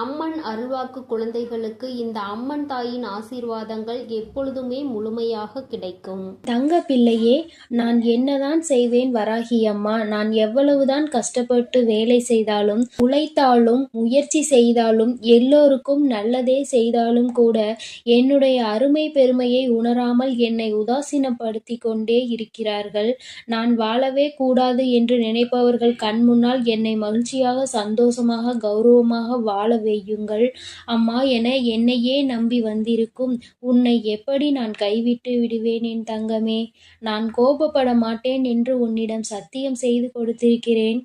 அம்மன் அருள்வாக்கு குழந்தைகளுக்கு இந்த அம்மன் தாயின் ஆசீர்வாதங்கள் எப்பொழுதுமே முழுமையாக கிடைக்கும். தங்க பிள்ளையே நான் என்னதான் செய்வேன் வராகி அம்மா? நான் எவ்வளவுதான் கஷ்டப்பட்டு வேலை செய்தாலும் உழைத்தாலும் முயற்சி செய்தாலும் எல்லோருக்கும் நல்லதே செய்தாலும் கூட என்னுடைய அருமை பெருமையை உணராமல் என்னை உதாசீனப்படுத்தி கொண்டே இருக்கிறார்கள். நான் வாழவே கூடாது என்று நினைப்பவர்கள் கண் முன்னால் என்னை மகிழ்ச்சியாக சந்தோஷமாக கௌரவமாக வாழ வையுங்கள். அம்மா என என்னையே நம்பி வந்திருக்கும் உன்னை எப்படி நான் கைவிட்டு விடுவேன் என் தங்கமே? நான் கோபப்பட மாட்டேன் என்று உன்னிடம் சத்தியம் செய்து கொடுத்திருக்கிறேன்.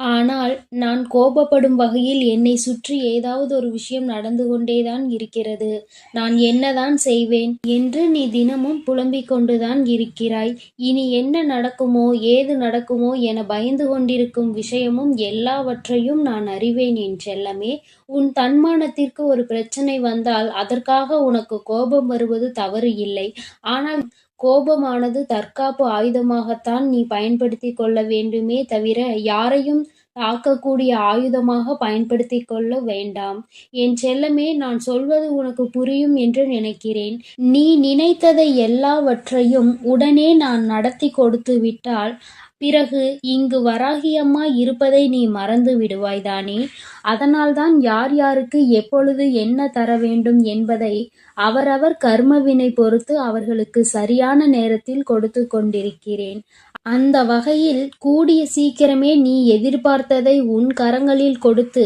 ஆனால் நான் கோபப்படும் வகையில் என்னை சுற்றி ஏதாவது ஒரு விஷயம் நடந்து கொண்டேதான் இருக்கிறது. நான் என்னதான் செய்வேன் என்று நீ தினமும் புலம்பிக் கொண்டுதான் இருக்கிறாய். இனி என்ன நடக்குமோ ஏது நடக்குமோ என பயந்து கொண்டிருக்கும் விஷயமும் எல்லாவற்றையும் நான் அறிவேன் என் செல்லமே. உன் தன்மானத்திற்கு ஒரு பிரச்சனை வந்தால் அதற்காக உனக்கு கோபம் வருவது தவறு இல்லை. ஆனால் கோபமானது தற்காப்பு ஆயுதமாகத்தான் நீ பயன்படுத்திக் கொள்ள வேண்டுமே தவிர யாரையும் தாக்கக்கூடிய ஆயுதமாக பயன்படுத்திக் கொள்ள வேண்டாம். என் செல்லமே நான் சொல்வது உனக்கு புரியும் என்று நினைக்கிறேன். நீ நினைத்ததை எல்லாவற்றையும் உடனே நான் நடத்தி கொடுத்து விட்டால் பிறகு இங்கு வராகியம்மா இருப்பதை நீ மறந்து விடுவாய்தானே அதனால்தான் யார் யாருக்கு எப்பொழுது என்ன தர வேண்டும் என்பதை அவரவர் கர்மவினை பொறுத்து அவர்களுக்கு சரியான நேரத்தில் கொடுத்து கொண்டிருக்கிறேன். அந்த வகையில் கூடிய சீக்கிரமே நீ எதிர்பார்த்ததை உன் கரங்களில் கொடுத்து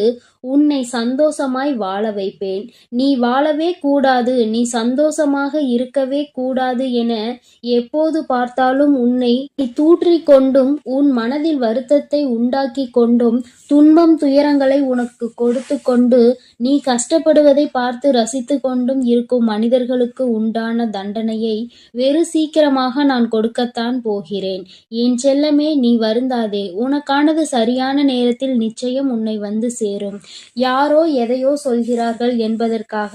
உன்னை சந்தோஷமாய் வாழ வைப்பேன். நீ வாழவே கூடாது நீ சந்தோஷமாக இருக்கவே கூடாது என எப்போது பார்த்தாலும் உன்னை நீ தூற்றிக் கொண்டும் உன் மனதில் வருத்தத்தை உண்டாக்கி கொண்டும் துன்பம் துயரங்களை உனக்கு கொடுத்து கொண்டு நீ கஷ்டப்படுவதை பார்த்து ரசித்து கொண்டும் இருக்கும் மனிதர்களுக்கு உண்டான தண்டனையை வெறு சீக்கிரமாக நான் கொடுக்கத்தான் போகிறேன். என் செல்லமே நீ வருந்தாதே. உனக்கானது சரியான நேரத்தில் நிச்சயம் உன்னை வந்து சேரும். யாரோ எதையோ சொல்கிறார்கள் என்பதற்காக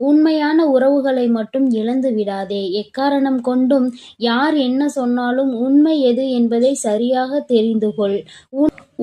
உண்மையான உறவுகளை மட்டும் இழந்து விடாதே. எக்காரணம் கொண்டும் யார் என்ன சொன்னாலும் உண்மை எது என்பதை சரியாக தெரிந்து கொள்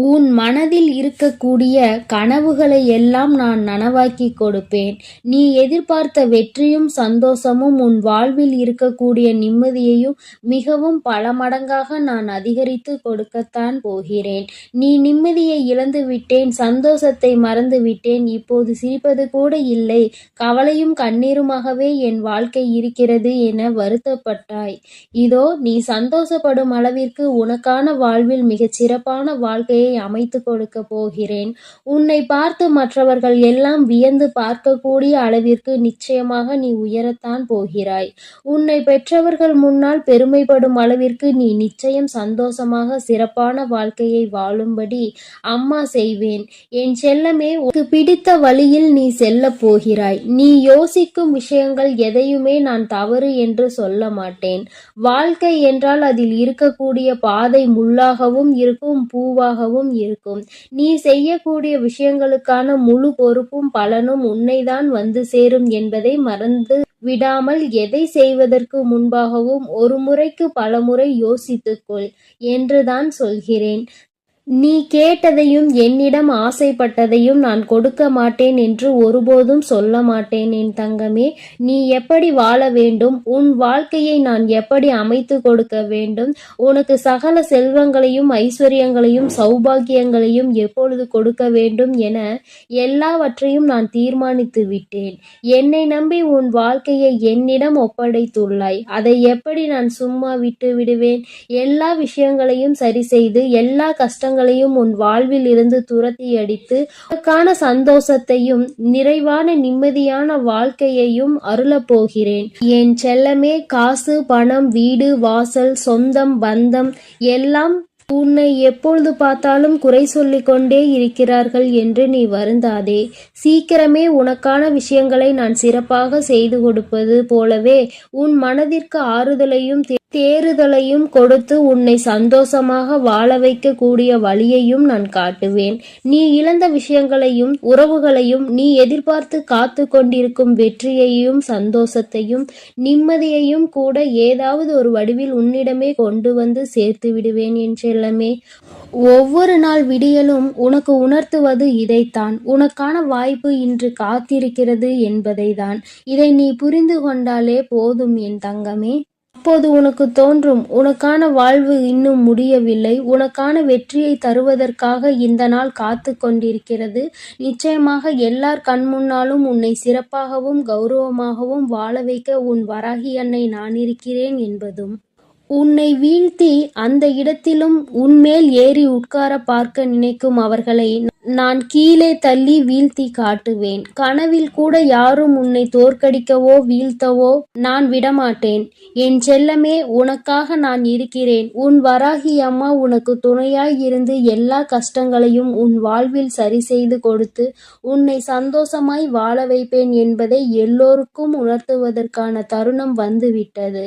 உன் மனதில் இருக்கக்கூடிய கனவுகளை எல்லாம் நான் நனவாக்கி கொடுப்பேன். நீ எதிர்பார்த்த வெற்றியும் சந்தோஷமும் உன் வாழ்வில் இருக்கக்கூடிய நிம்மதியையும் மிகவும் பல மடங்காக நான் அதிகரித்து கொடுக்கத்தான் போகிறேன். நீ நிம்மதியை இழந்து விட்டேன் சந்தோஷத்தை மறந்து விட்டேன். இப்போது சிரிப்பது கூட இல்லை. கவலையும் கண்ணீருமாகவே என் வாழ்க்கை இருக்கிறது என வருத்தப்பட்டாய். இதோ நீ சந்தோஷப்படும் அளவிற்கு உனக்கான வாழ்வில் மிகச் சிறப்பான வாழ்க்கையை அமைத்து கொடுக்க போகிறேன். உன்னை பார்த்து மற்றவர்கள் எல்லாம் வியந்து பார்க்கக்கூடிய அளவிற்கு நிச்சயமாக நீ உயரத்தான் போகிறாய். உன்னை பெற்றவர்கள் முன்னால் பெருமைப்படும் அளவிற்கு நீ நிச்சயம் சந்தோஷமாக சிறப்பான வாழ்க்கையை வாழும்படி அம்மா செய்வேன். என் செல்லமே உனக்கு பிடித்த வழியில் நீ செல்ல போகிறாய். நீ யோசிக்கும் விஷயங்கள் எதையுமே நான் தவறு என்று சொல்ல மாட்டேன். வாழ்க்கை என்றால் அதில் இருக்கக்கூடிய பாதை முள்ளாகவும் இருக்கும் பூவாகவும் இருக்கும். நீ செய்யக்கூடிய விஷயங்களுக்கான முழு பொறுப்பும் பலனும் உன்னைதான் வந்து சேரும் என்பதை மறந்து விடாமல் எதை செய்வதற்கு முன்பாகவும் ஒரு முறைக்கு பலமுறை யோசித்துக்கொள் என்றுதான் சொல்கிறேன். நீ கேட்டதையும் என்னிடம் ஆசைப்பட்டதையும் நான் கொடுக்க மாட்டேன் என்று ஒருபோதும் சொல்ல மாட்டேன் என் தங்கமே. நீ எப்படி வாழ வேண்டும்? உன் வாழ்க்கையை நான் எப்படி அமைத்து கொடுக்க வேண்டும்? உனக்கு சகல செல்வங்களையும் ஐஸ்வர்யங்களையும் சௌபாகியங்களையும் எப்பொழுது கொடுக்க வேண்டும் என எல்லாவற்றையும் நான் தீர்மானித்து விட்டேன். என்னை நம்பி உன் வாழ்க்கையை என்னிடம் ஒப்படைத்துள்ளாய். அதை எப்படி நான் சும்மா விட்டு விடுவேன்? எல்லா விஷயங்களையும் சரி செய்து எல்லா கஷ்டங்களையும் உன் வாழ்வில் இருந்து துரத்தி அடித்து உனக்கான சந்தோஷத்தையும் நிறைவான நிம்மதியான வாழ்க்கையையும் அருளப் போகிறேன். என் செல்லமே காசு பணம் வீடு வாசல் சொந்தம் பந்தம் எல்லாம் உன்னை எப்பொழுது பார்த்தாலும் குறை சொல்லிக் கொண்டே இருக்கிறார்கள் என்று நீ வருந்தாதே. சீக்கிரமே உனக்கான விஷயங்களை நான் சிறப்பாக செய்து கொடுப்பது போலவே உன் மனதிற்கு ஆறுதலையும் தேறுதலையும் கொடுத்து உன்னை சந்தோஷமாக வாழ வைக்கக்கூடிய வழியையும் நான் காட்டுவேன். நீ இழந்த விஷயங்களையும் உறவுகளையும் நீ எதிர்பார்த்து காத்து கொண்டிருக்கும் வெற்றியையும் சந்தோஷத்தையும் நிம்மதியையும் கூட ஏதாவது ஒரு வடிவில் உன்னிடமே கொண்டு வந்து சேர்த்து விடுவேன் என்றெல்லாமே ஒவ்வொரு நாள் விடியலும் உனக்கு உணர்த்துவது இதைத்தான். உனக்கான வாய்ப்பு இன்று காத்திருக்கிறது என்பதை தான் இதை நீ புரிந்து கொண்டாலே போதும் என் தங்கமே. அப்போது உனக்கு தோன்றும். உனக்கான வாழ்வு இன்னும் முடியவில்லை. உனக்கான வெற்றியை தருவதற்காக இந்த நாள் காத்து கொண்டிருக்கிறது. நிச்சயமாக எல்லார் கண் முன்னாலும் உன்னை சிறப்பாகவும் கௌரவமாகவும் வாழ வைக்க உன் வராகி அன்னை நான் இருக்கிறேன் என்பதும். உன்னை வீழ்த்தி அந்த இடத்திலும் உன்மேல் ஏறி உட்கார பார்க்க நினைக்கும் அவர்களை நான் கீழே தள்ளி வீழ்த்தி காட்டுவேன். கனவில் கூட யாரும் உன்னை தோற்கடிக்கவோ வீழ்த்தவோ நான் விடமாட்டேன். என் செல்லமே உனக்காக நான் இருக்கிறேன். உன் வராகி அம்மா உனக்கு துணையாய் இருந்து எல்லா கஷ்டங்களையும் உன் வாழ்வில் சரி செய்து கொடுத்து உன்னை சந்தோஷமாய் வாழ வைப்பேன் என்பதை எல்லோருக்கும் உணர்த்துவதற்கான தருணம் வந்துவிட்டது.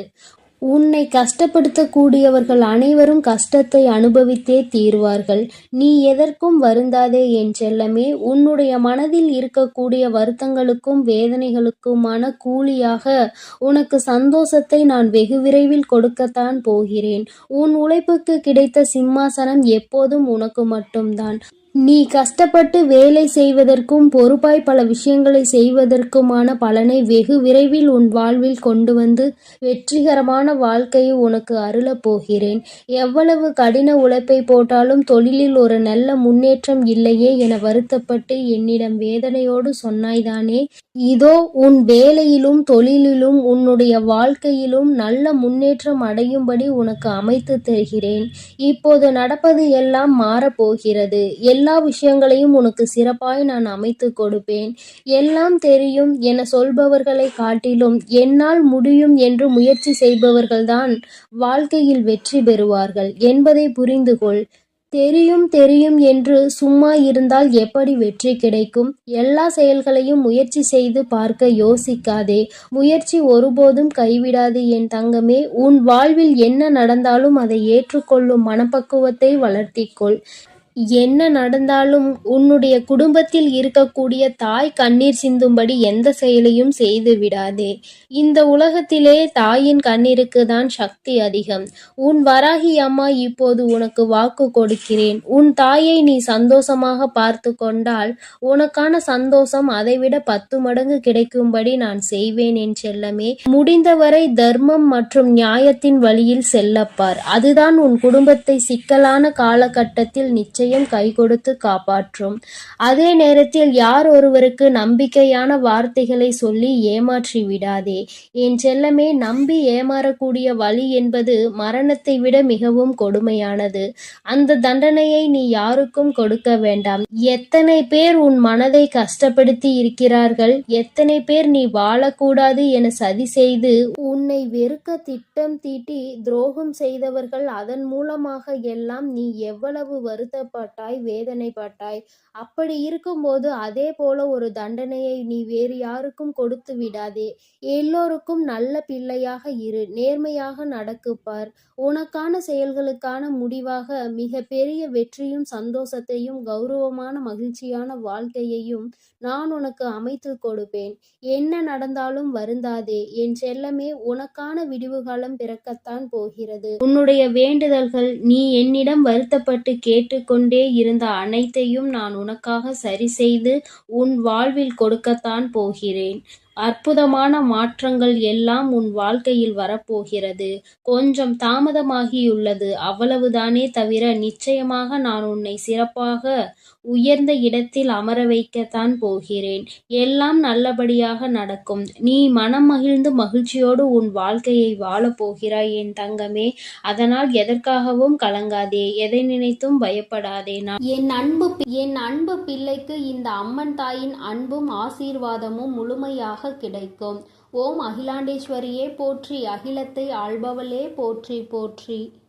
உன்னை கஷ்டப்படுத்தக்கூடியவர்கள் அனைவரும் கஷ்டத்தை அனுபவித்தே தீர்வார்கள். நீ எதற்கும் வருந்தாதே என் செல்லமே. உன்னுடைய மனதில் இருக்கக்கூடிய வருத்தங்களுக்கும் வேதனைகளுக்குமான கூலியாக உனக்கு சந்தோஷத்தை நான் வெகு விரைவில் கொடுக்கத்தான் போகிறேன். உன் உழைப்புக்கு கிடைத்த சிம்மாசனம் எப்போதும் உனக்கு மட்டும்தான். நீ கஷ்டப்பட்டு வேலை செய்வதற்கும் பொறுப்பாய் பல விஷயங்களை செய்வதற்குமான பலனை வெகு விரைவில் உன் வாழ்வில் கொண்டு வந்து வெற்றிகரமான வாழ்க்கையை உனக்கு அருளப் போகிறேன். எவ்வளவு கடின உழைப்பை போட்டாலும் தொழிலில் ஒரு நல்ல முன்னேற்றம் இல்லையே என வருத்தப்பட்டு என்னிடம் வேதனையோடு சொன்னாய்தானே. இதோ உன் வேலையிலும் தொழிலிலும் உன்னுடைய வாழ்க்கையிலும் நல்ல முன்னேற்றம் அடையும்படி உனக்கு அமைத்து தருகிறேன். இப்போது நடப்பது எல்லாம் மாறப்போகிறது எல்லா விஷயங்களையும் உனக்கு சிறப்பாய் நான் அமைத்து கொடுப்பேன். எல்லாம் தெரியும் என சொல்பவர்களை காட்டிலும் என்னால் முடியும் என்று முயற்சி செய்பவர்கள்தான் வாழ்க்கையில் வெற்றி பெறுவார்கள் என்பதை புரிந்து கொள் தெரியும் தெரியும் என்று சும்மா இருந்தால் எப்படி வெற்றி கிடைக்கும்? எல்லா செயல்களையும் முயற்சி செய்து பார்க்க யோசிக்காதே. முயற்சி ஒருபோதும் கைவிடாது என் தங்கமே. உன் வாழ்வில் என்ன நடந்தாலும் அதை ஏற்றுக்கொள்ளும் மனப்பக்குவத்தை வளர்த்திக்கொள். என்ன நடந்தாலும் உன்னுடைய குடும்பத்தில் இருக்கக்கூடிய தாய் கண்ணீர் சிந்தும்படி எந்த செயலையும் செய்து விடாதே. இந்த உலகத்திலே தாயின் கண்ணீருக்கு தான் சக்தி அதிகம். உன் வராகி அம்மா இப்போது உனக்கு வாக்கு கொடுக்கிறேன். உன் தாயை நீ சந்தோஷமாக பார்த்து கொண்டால் உனக்கான சந்தோஷம் அதைவிட பத்து மடங்கு கிடைக்கும்படி நான் செய்வேன் என் செல்லமே. முடிந்தவரை தர்மம் மற்றும் நியாயத்தின் வழியில் செல்லப்பார். அதுதான் உன் குடும்பத்தை சிக்கலான காலகட்டத்தில் நிச்சயம் கை கொடுத்து காப்பாற்றும். அதே நேரத்தில் யார் ஒருவருக்கு நம்பிக்கையான வார்த்தைகளை சொல்லி ஏமாற்றி விடாதே. என் செல்லமே நம்பி ஏமாறக்கூடிய வழி என்பது மரணத்தை விட மிகவும் கொடுமையானது. அந்த தண்டனையை நீ யாருக்கும் கொடுக்க வேண்டாம். எத்தனை பேர் உன் மனதை கஷ்டப்படுத்தி இருக்கிறார்கள்? எத்தனை பேர் நீ வாழக்கூடாது என சதி செய்து உன்னை வெறுக்க திட்டம் தீட்டி துரோகம் செய்தவர்கள் அதன் மூலமாக எல்லாம் நீ எவ்வளவு வருத்தப்பட்டாய் வேதனைப்பட்டாய் அப்படி இருக்கும்போது அதே போல ஒரு தண்டனையை நீ வேறு யாருக்கும் கொடுத்து விடாதே. எல்லோருக்கும் நல்ல பிள்ளையாக இரு. நேர்மையாக நடக்குப்பார் உனக்கான செயல்களுக்கான முடிவாக மிக பெரிய வெற்றியும் சந்தோஷத்தையும் கௌரவமான மகிழ்ச்சியான வாழ்க்கையையும் நான் உனக்கு அமைத்து கொடுப்பேன். என்ன நடந்தாலும் வருந்தாதே. என் செல்லமே உனக்கான விடிவுகாலம் பிறக்கத்தான் போகிறது. உன்னுடைய வேண்டுதல்கள் நீ என்னிடம் வருத்தப்பட்டு கேட்டுக்கொண்டு கொண்டே இருந்த அனைத்தையும் நான் உனக்காக சரி செய்து உன் வாழ்வில் கொடுக்கத்தான் போகிறேன். அற்புதமான மாற்றங்கள் எல்லாம் உன் வாழ்க்கையில் வரப்போகிறது. கொஞ்சம் தாமதமாகியுள்ளது. அவ்வளவுதானே தவிர நிச்சயமாக நான் உன்னை சிறப்பாக உயர்ந்த இடத்தில் அமர வைக்கத்தான் போகிறேன். எல்லாம் நல்லபடியாக நடக்கும். நீ மனம் மகிழ்ந்து மகிழ்ச்சியோடு உன் வாழ்க்கையை வாழப் போகிறாய் என் தங்கமே. அதனால் எதற்காகவும் கலங்காதே. எதை நினைத்தும் பயப்படாதே. நான் என் அன்பு என் அன்பு பிள்ளைக்கு இந்த அம்மன் தாயின் அன்பும் ஆசீர்வாதமும் முழுமையாக கிடைக்கும். ஓம் அகிலாண்டேஸ்வரியே போற்றி. அகிலத்தை ஆள்பவளே போற்றி போற்றி.